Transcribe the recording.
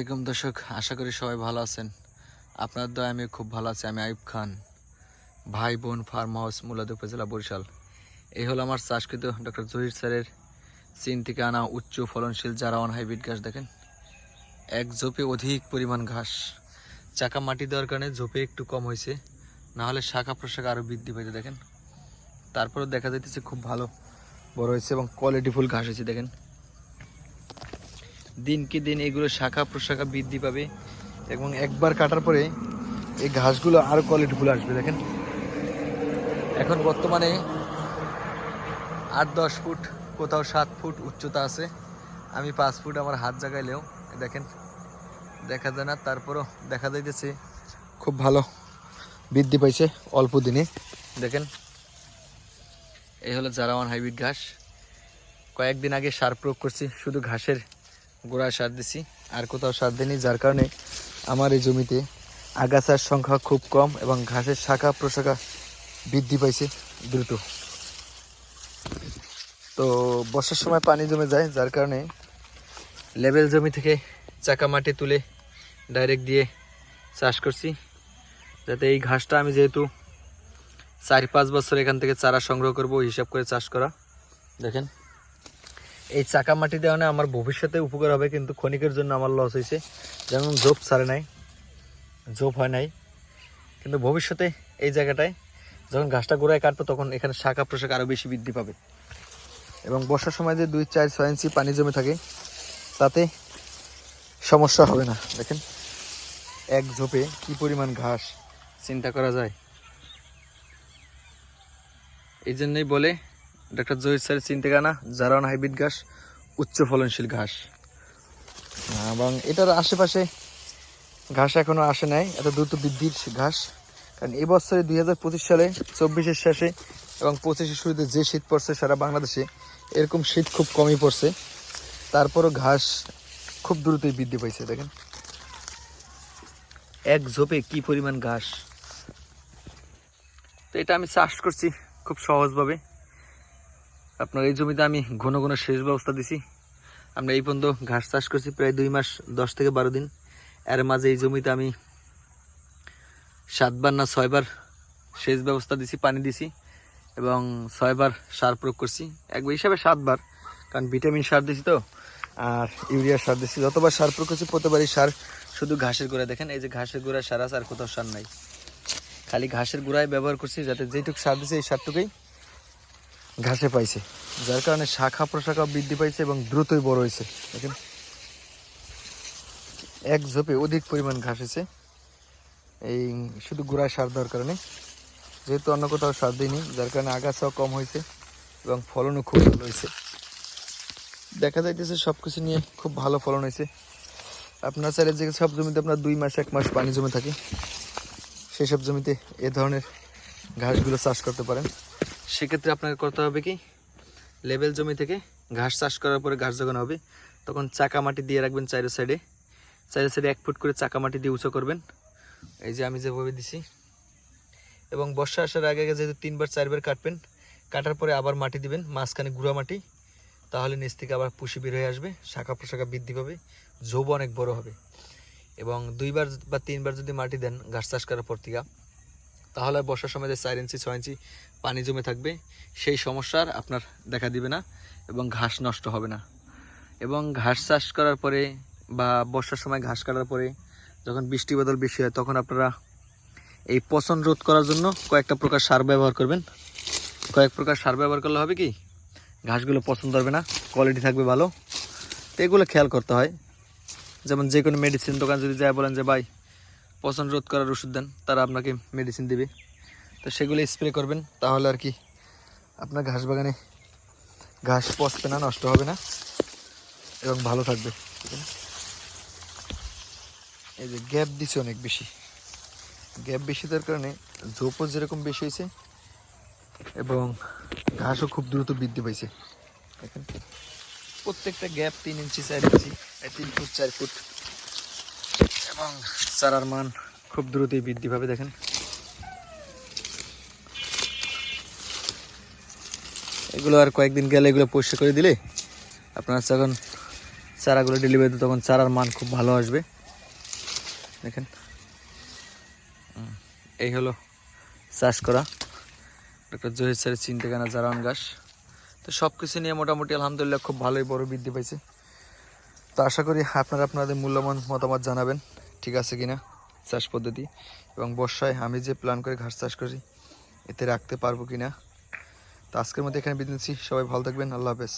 আলাইকুম দর্শক, আশা করি সবাই ভালো আছেন। আপনার দয় আমি খুব ভালো আছি। আমি আইব খান, ভাই বোন ফার্ম হাউস মুলাদ উপজেলা বরিশাল। এই হলো আমার চাষকৃত ডক্টর জহির স্যারের চীন থেকে আনা উচ্চ ফলনশীল জারাওয়ান হাইব্রিড ঘাস, দেখেন। এক ঝোপে অধিক পরিমাণ ঘাস। চাকা মাটি দেওয়ার কারণে ঝোপে একটু কম হয়েছে। না হলে শাখা প্রশাখা আরও বৃদ্ধি পেতে দেখেন। তারপরেও দেখা যাইতেছে খুব ভালো, বড় হয়েছে এবং কোয়ালিটিফুল ঘাস হয়েছে, দেখেন। দিনকে দিন এগুলো শাখা প্রশাখা বৃদ্ধি পাবে এবং একবার কাটার পরে এই ঘাসগুলো আরও কোয়ালিটিফুল আসবে, দেখেন। এখন বর্তমানে আট, দশ ফুট, কোথাও সাত ফুট উচ্চতা আছে। আমি পাঁচ ফুট আমার হাত জাগাইলেও, দেখেন, দেখা যায় না, তারপরও দেখা যাইতেছে খুব ভালো বৃদ্ধি পাইছে অল্প দিনে। দেখেন, এই হলো জারাওয়ান হাইব্রিড ঘাস। কয়েকদিন আগে সার প্রয়োগ করছি, শুধু ঘাসের গোড়ায় সার দিছি। আর কোথাও সার দিইনি, যার কারণে আমার এই জমিতে আগাছার সংখ্যা খুব কম এবং ঘাসের শাখা প্রশাখা বৃদ্ধি পাইছে দ্রুত। তো বর্ষার সময় পানি জমে যায়, যার কারণে লেবেল জমি থেকে চাকা মাটি তুলে ডাইরেক্ট দিয়ে চাষ করছি। যাতে এই ঘাসটা আমি যেহেতু চার পাঁচ বছর এখান থেকে চারা সংগ্রহ করব হিসাব করে চাষ করা। দেখেন। এই চাকা মাটি দেওয়া আমার ভবিষ্যতে উপকার হবে, কিন্তু ক্ষণিকের জন্য আমার লস হয়েছে যেমন জোপ ছাড়ে নাই, জোপ হয় নাই। কিন্তু ভবিষ্যতে এই জায়গাটায় যখন ঘাসটা গোড়ায় কাটবো, তখন এখানে শাখা প্রশাখা আরও বেশি বৃদ্ধি পাবে। এবং বর্ষার সময় যে দুই চার ছয় ইঞ্চি পানি জমে থাকে, তাতে সমস্যা হবে না। দেখেন, এক ঝোপে কি পরিমাণ ঘাস, চিন্তা করা যায়। এই জন্যই বলে ডক্টর জহির স্যারের চিনতে গানা জারান হাইব্রিড ঘাস, উচ্চ ফলনশীল ঘাস। এবং এটার আশেপাশে ঘাস এখনও আসে নাই, এত দ্রুত বৃদ্ধির ঘাস। কারণ এই বছরে দুই হাজার পঁচিশ সালে, চব্বিশের শেষে এবং পঁচিশের শুরুতে যে শীত পড়ছে সারা বাংলাদেশে, এরকম শীত খুব কমই পড়ছে। তারপরও ঘাস খুব দ্রুতই বৃদ্ধি পাইছে, দেখেন। এক ঝোপে কি পরিমাণ ঘাস? তো এটা আমি চাষ করছি খুব সহজভাবে। আপনার এই জমিতে আমি ঘন ঘন সেচ ব্যবস্থা দিছি। আমরা এই পর্যন্ত ঘাস চাষ করছি প্রায় দুই মাস, দশ থেকে বারো দিন। এর মাঝে এই জমিতে আমি সাতবার না ছয়বার সেচ ব্যবস্থা দিছি, পানি দিছি এবং ছয়বার সার প্রয়োগ করছি। একবার হিসাবে সাতবার, কারণ ভিটামিন সার দিছি তো, আর ইউরিয়া সার দিছি। যতবার সার প্রয়োগ করছি, প্রতিবারই সার শুধু ঘাসের গোড়া দেখেন, এই যে ঘাসের গোড়ায় সার আছে আর কোথাও সার নাই। খালি ঘাসের গোড়ায় ব্যবহার করছি, যাতে যেটুকু সার দিছে, এই সারটুকুই ঘাসে পাইছে, যার কারণে শাখা প্রশাখা বৃদ্ধি পাইছে এবং দ্রুতই বড় হয়েছে দেখেন, এক ঝোপে অধিক পরিমাণ ঘাস হয়েছে এই শুধু গোড়ায় সার দেওয়ার কারণে। যেহেতু অন্য কোথাও সার দিইনি, যার কারণে আগাছাও কম হয়েছে এবং ফলনও খুব ভালো হয়েছে দেখা যাইতেছে সব কিছু নিয়ে খুব ভালো ফলন হয়েছে আপনার চাইলে যে সব জমিতে আপনার দুই মাস, এক মাস পানি জমে থাকে সেই সব জমিতে এ ধরনের ঘাসগুলো চাষ করতে পারেন। সেক্ষেত্রে আপনাকে করতে হবে কি? লেবেল জমি থেকে ঘাস চাষ করার পরে ঘাস যখন হবে, তখন চাকা মাটি দিয়ে রাখবেন চাইরো সাইডে চাইরো সাইডে এক ফুট করে চাকা মাটি দিয়ে উঁচু করবেন। এই যে আমি যেভাবে দিছি। এবং বর্ষা আসার আগে আগে যেহেতু তিনবার, চারবার কাটবেন, কাটার পরে আবার মাটি দিবেন, মাঝখানে গুঁড়া মাটি। তাহলে নিচ থেকে আবার পুষি বের হয়ে আসবে, শাখা প্রশাখা বৃদ্ধি পাবে ঝোপ অনেক বড় হবে। এবং দুইবার বা তিনবার যদি মাটি দেন, ঘাস চাষ করার পর থেকে তাহলে বর্ষার সময় যে চার ইঞ্চি ছয় ইঞ্চি পানি জমে থাকবে, সেই সমস্যার আপনার দেখা দিবে না এবং ঘাস নষ্ট হবে না। এবং ঘাস চাষ করার পরে বা বর্ষার সময় ঘাস কাটার পরে যখন বৃষ্টি বাদল বেশি হয়, তখন আপনারা এই পচন রোধ করার জন্য কয়েকটা প্রকার সার ব্যবহার করবেন। কয়েক প্রকার সার ব্যবহার করলে হবে কি, ঘাসগুলো পছন্দ হবে না কোয়ালিটি থাকবে ভালো। তো এগুলো খেয়াল করতে হয়। যেমন যে কোনো মেডিসিন দোকান যদি যায় বলেন যে, ভাই পচন রোধ করার ওষুধ দেন, তারা আপনাকে মেডিসিন দেবে। তো সেগুলো স্প্রে করবেন, তাহলে আর কি আপনার ঘাস বাগানে ঘাস পচবে না, নষ্ট হবে না। এবং ভালো থাকবে, ঠিক? এই যে গ্যাপ দিছে অনেক বেশি। গ্যাপ বেশি দেওয়ার কারণে ঝোপও যেরকম বেশি হয়েছে, এবং ঘাসও খুব দ্রুত বৃদ্ধি পাইছে। প্রত্যেকটা গ্যাপ তিন ইঞ্চি চার ইঞ্চি তিন ফুট চার ফুট এবং চারার মান খুব দ্রুতই বৃদ্ধি পাবে, দেখেন। এগুলো আর কয়েকদিন গেলে এগুলো পরিষ্কার করে দিলে আপনার যখন চারাগুলো ডেলিভারি তখন চারার মান খুব ভালো আসবে। দেখেন। এই হলো চাষ করা। ডক্টর জহির স্যারের চিন্তাখানা জারান গাছ। তো সব কিছু নিয়ে মোটামুটি আলহামদুলিল্লাহ খুব ভালোই বড় বৃদ্ধি পাইছে। তো আশা করি আপনারা আপনাদের মূল্যবান মতামত জানাবেন। ঠিক আছে কি না চাষ পদ্ধতি এবং বর্ষায় আমি যে প্ল্যান করে ঘাস চাষ করি, এতে রাখতে পারব কি না তো আজকের মধ্যে এখানে বিদিনছি সবাই ভালো থাকবেন। আল্লাহ হাফেজ।